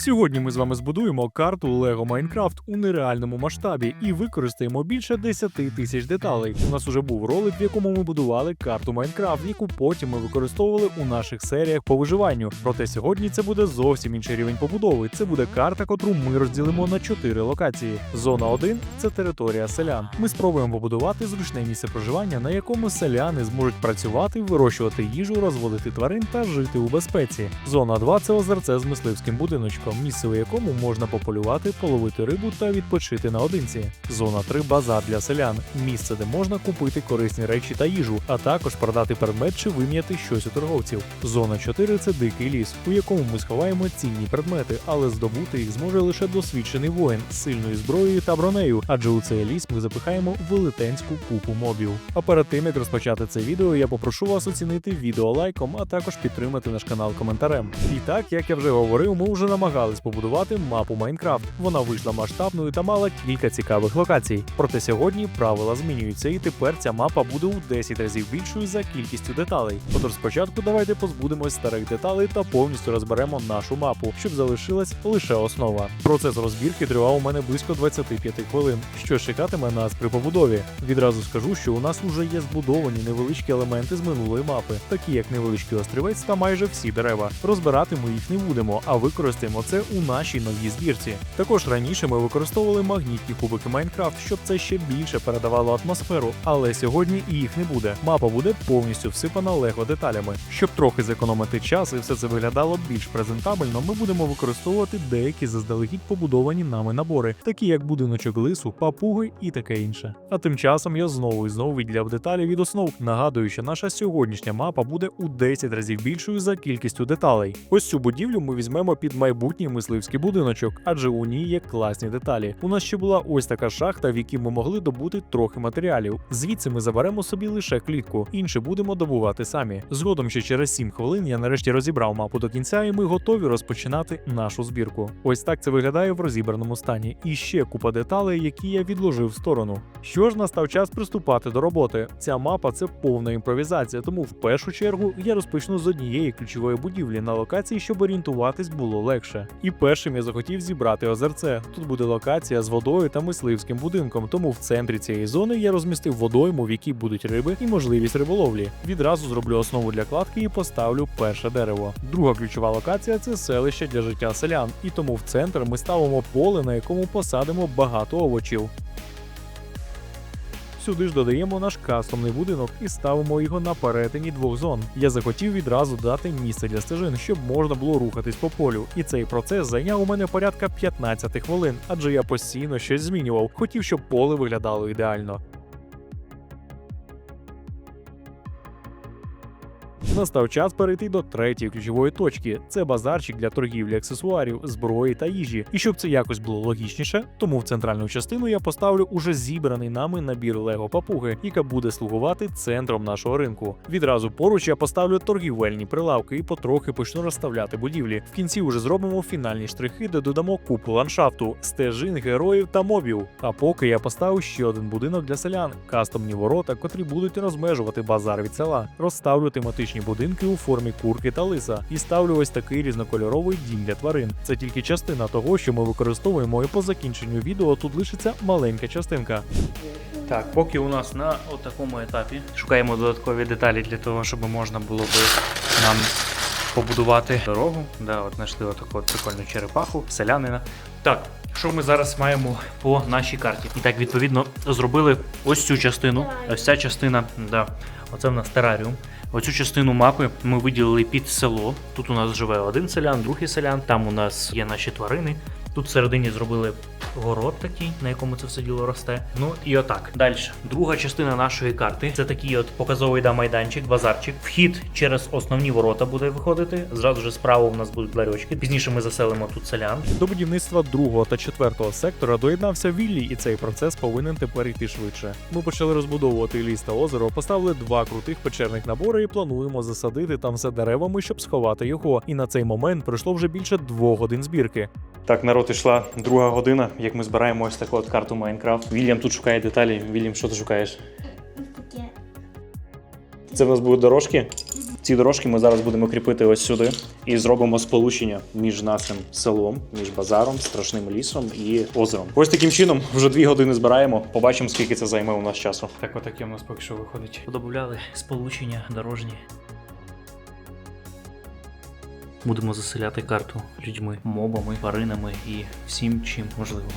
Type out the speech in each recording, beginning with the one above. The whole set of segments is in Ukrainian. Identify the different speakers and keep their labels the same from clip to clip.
Speaker 1: Сьогодні ми з вами збудуємо карту Lego Minecraft у нереальному масштабі і використаємо більше 10 тисяч деталей. У нас уже був ролик, в якому ми будували карту Minecraft, яку потім ми використовували у наших серіях по виживанню. Проте сьогодні це буде зовсім інший рівень побудови. Це буде карта, котру ми розділимо на 4 локації. Зона 1 – це територія селян. Ми спробуємо побудувати зручне місце проживання, на якому селяни зможуть працювати, вирощувати їжу, розводити тварин та жити у безпеці. Зона 2 – це озерце з мисливським будиночком, місце у якому можна пополювати, половити рибу та відпочити наодинці. Зона 3 – базар для селян, місце, де можна купити корисні речі та їжу, а також продати предмет чи вим'яти щось у торговців. Зона 4 – це дикий ліс, у якому ми сховаємо цінні предмети, але здобути їх зможе лише досвідчений воїн з сильною зброєю та бронею, адже у цей ліс ми запихаємо велетенську купу мобів. А перед тим як розпочати це відео, я попрошу вас оцінити відео лайком, а також підтримати наш канал коментарем. І так, як я вже говорив, ми вже намагались побудувати мапу Майнкрафт. Вона вийшла масштабною та мала кілька цікавих локацій. Проте сьогодні правила змінюються, і тепер ця мапа буде у 10 разів більшою за кількістю деталей. Отож, спочатку давайте позбудемось старих деталей та повністю розберемо нашу мапу, щоб залишилась лише основа. Процес розбірки тривав у мене близько 25 хвилин, що чекатиме нас при побудові. Відразу скажу, що у нас уже є збудовані невеличкі елементи з минулої мапи, такі як невеличкий острівець та майже всі дерева. Розбирати ми їх не будемо, а використаємо це у нашій новій збірці. Також раніше ми використовували магнітні кубики Майнкрафт, щоб це ще більше передавало атмосферу, але сьогодні їх не буде. Мапа буде повністю всипана лего деталями. Щоб трохи зекономити час і все це виглядало більш презентабельно, ми будемо використовувати деякі заздалегідь побудовані нами набори, такі як будиночок лису, папуги і таке інше. А тим часом я знову і знову відділяв деталі від основ. Нагадую, що наша сьогоднішня мапа буде у 10 разів більшою за кількістю деталей. Ось цю будівлю ми візьмемо під майбутній мисливський будиночок, адже у ній є класні деталі. У нас ще була ось така шахта, в якій ми могли добути трохи матеріалів. Звідси ми заберемо собі лише клітку, інше будемо добувати самі. Згодом ще через 7 хвилин я нарешті розібрав мапу до кінця, і ми готові розпочинати нашу збірку. Ось так це виглядає в розібраному стані. І ще купа деталей, які я відложив в сторону. Що ж настав час приступати до роботи. Ця мапа це повна імпровізація, тому в першу чергу я розпочну з однієї ключової будівлі на локації, щоб орієнтуватись було легше. І першим я захотів зібрати озерце. Тут буде локація з водою та мисливським будинком, тому в центрі цієї зони я розмістив водойму, в якій будуть риби і можливість риболовлі. Відразу зроблю основу для кладки і поставлю перше дерево. Друга ключова локація це селище для життя селян, і тому в центр ми ставимо поле, на якому посадимо багато овочів. Сюди ж додаємо наш кастомний будинок і ставимо його на перетині двох зон. Я захотів відразу дати місце для стежин, щоб можна було рухатись по полю. І цей процес зайняв у мене порядка 15 хвилин, адже я постійно щось змінював. Хотів, щоб поле виглядало ідеально. Настав час перейти до третьої ключової точки. Це базарчик для торгівлі аксесуарів, зброї та їжі. І щоб це якось було логічніше, тому в центральну частину я поставлю уже зібраний нами набір Лего папуги, яка буде слугувати центром нашого ринку. Відразу поруч я поставлю торгівельні прилавки і потрохи почну розставляти будівлі. В кінці уже зробимо фінальні штрихи, де додамо купу ландшафту, стежин, героїв та мобів. А поки я поставив ще один будинок для селян, кастомні ворота, котрі будуть розмежувати базар від села. Розставлю тематичні будинки у формі курки та лиса і ставлю ось такий різнокольоровий дім для тварин. Це тільки частина того, що ми використовуємо, і по закінченню відео тут лишиться маленька частинка.
Speaker 2: Так, поки у нас на такому етапі шукаємо додаткові деталі для того, щоб можна було би нам побудувати дорогу. Да, от знайшли отаку от прикольну черепаху, селянина. Так, що ми зараз маємо по нашій карті? І так, відповідно, зробили ось цю частину. Ось ця частина, да, оце в нас тераріум. Оцю частину мапи ми виділили під село. Тут у нас живе один селян, другий селян. Там у нас є наші тварини. Тут всередині зробили город такий, на якому це все діло росте. Ну і отак. Далі. Друга частина нашої карти це такий от показовий да, майданчик, базарчик. Вхід через основні ворота буде виходити. Зразу ж справа у нас будуть ларьочки. Пізніше ми заселимо тут селян.
Speaker 1: До будівництва другого та четвертого сектора доєднався Віллі, і цей процес повинен тепер йти швидше. Ми почали розбудовувати ліс та озеро, поставили два крутих печерних набори і плануємо засадити там все деревами, щоб сховати його. І на цей момент пройшло вже більше двох годин збірки.
Speaker 2: Так, народ ішла друга година, як ми збираємо ось таку от карту Майнкрафт. Вільям тут шукає деталі. Вільям, що ти шукаєш? Це в нас будуть дорожки.
Speaker 3: Ці дорожки ми зараз будемо кріпити ось сюди і зробимо сполучення між нашим селом, між базаром, страшним лісом і озером. Ось таким чином вже дві години збираємо. Побачимо, скільки це займе у нас часу.
Speaker 2: Так, отаке у нас поки що виходить. Подобавляли сполучення дорожні. Будемо заселяти карту людьми, мобами, тваринами і всім, чим можливо.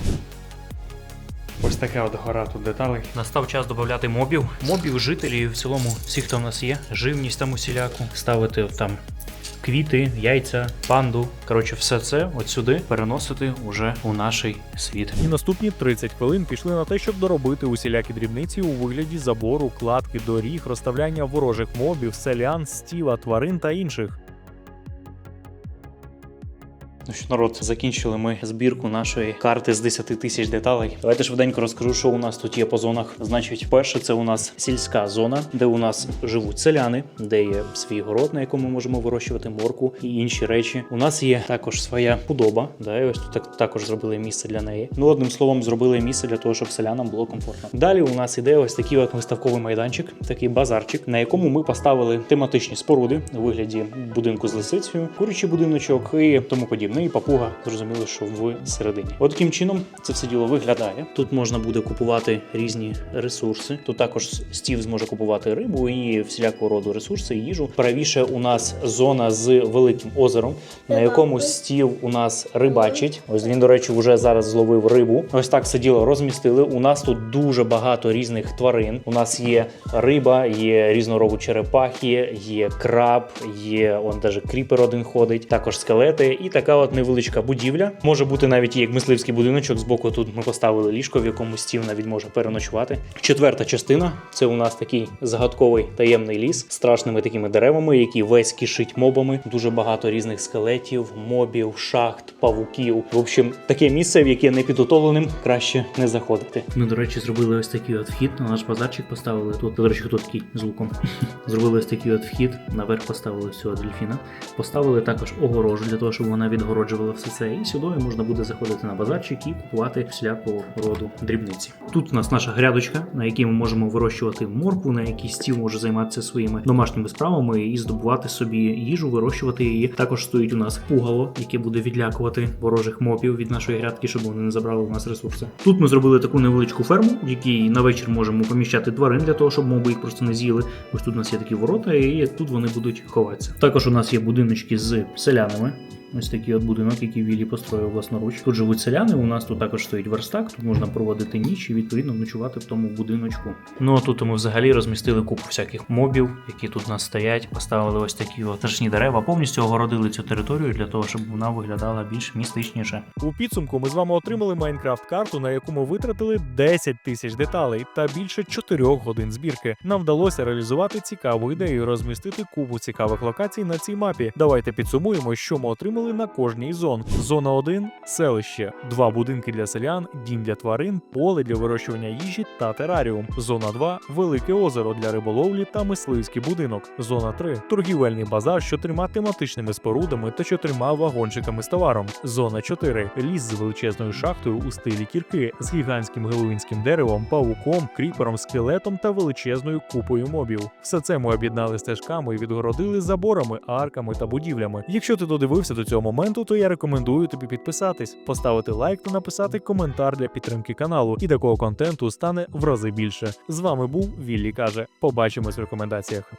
Speaker 2: Ось така от гора тут деталей. Настав час додати мобів. Мобів, жителів, в цілому, всі, хто в нас є, живність там усіляку, ставити там квіти, яйця, панду. Коротше, все це от сюди переносити уже у наш світ.
Speaker 1: І наступні 30 хвилин пішли на те, щоб доробити усілякі дрібниці у вигляді забору, кладки доріг, розставляння ворожих мобів, селян, стіла, тварин та інших.
Speaker 3: Ну що, народ, закінчили ми збірку нашої карти з 10 тисяч деталей. Давайте швиденько розкажу, що у нас тут є по зонах. Значить, перше, це у нас сільська зона, де у нас живуть селяни, де є свій город, на якому ми можемо вирощувати морку і інші речі. У нас є також своя худоба, да, і ось тут так- також зробили місце для неї. Ну, одним словом, зробили місце для того, щоб селянам було комфортно. Далі у нас іде ось такий от виставковий майданчик, такий базарчик, на якому ми поставили тематичні споруди у вигляді будинку з лисицею, курячий будиночок і тому подібне. І папуга зрозуміло, що в середині. От таким чином це все діло виглядає. Тут можна буде купувати різні ресурси. Тут також стів зможе купувати рибу і всілякого роду ресурси, і їжу. Правіше у нас зона з великим озером, на якому стів у нас рибачить. Ось він, до речі, вже зараз зловив рибу. Ось так все діло розмістили. У нас тут дуже багато різних тварин. У нас є риба, є різного роду черепахи, є краб, є он даже кріпер один ходить, також скелети, і така от невеличка будівля. Може бути навіть як мисливський будиночок. Збоку тут ми поставили ліжко, в якому стів навіть може переночувати. Четверта частина це у нас такий загадковий таємний ліс з страшними такими деревами, які весь кишить мобами. Дуже багато різних скелетів, мобів, шахт, павуків. В общем, таке місце, в яке не підготовленим краще не заходити.
Speaker 2: Ми, до речі, зробили ось такий от вхід на наш базарчик, поставили тут. До речі, хто такий з луком. зробили ось такий от вхід, наверх поставили всього дельфіна. Поставили також огорожу для того, щоб вона відгороджувала все це. І сюди можна буде заходити на базарчик і купувати всілякого роду дрібниці. Тут у нас наша грядочка, на якій ми можемо вирощувати моркву, на якій стіл може займатися своїми домашніми справами і здобувати собі їжу, вирощувати її. Також стоїть у нас пугало, яке буде відлякувати ворожих мопів від нашої грядки, щоб вони не забрали у нас ресурси. Тут ми зробили таку невеличку ферму, в якій на вечір можемо поміщати тварин для того, щоб моби їх просто не з'їли. Ось тут у нас є такі ворота, і тут вони будуть ховатися. Також у нас є будиночки з селянами. Ось такий от будинок, який Віллі построїв власноруч. Тут живуть селяни. У нас тут також стоїть верстак. Тут можна проводити ніч і відповідно ночувати в тому будиночку. Ну а тут ми взагалі розмістили купу всяких мобів, які тут у нас стоять. Поставили ось такі страшні дерева. Повністю огородили цю територію для того, щоб вона виглядала більш містичніше.
Speaker 1: У підсумку ми з вами отримали Майнкрафт карту, на яку ми витратили 10 тисяч деталей та більше 4 годин збірки. Нам вдалося реалізувати цікаву ідею, розмістити купу цікавих локацій на цій мапі. Давайте підсумуємо, що ми отримали на кожній зон. Зона 1 – селище, два будинки для селян, дім для тварин, поле для вирощування їжі та тераріум. Зона 2 – велике озеро для риболовлі та мисливський будинок. Зона 3 – торгівельний базар з чотирма тематичними спорудами та чотирма вагончиками з товаром. Зона 4 – ліс з величезною шахтою у стилі кірки, з гігантським геловінським деревом, павуком, кріпером, скелетом та величезною купою мобів. Все це ми об'єднали стежками і відгородили заборами, арками та будівлями. Якщо ти додивився до цього моменту, то я рекомендую тобі підписатись, поставити лайк та написати коментар для підтримки каналу. І такого контенту стане в рази більше. З вами був Віллі каже. Побачимось в рекомендаціях.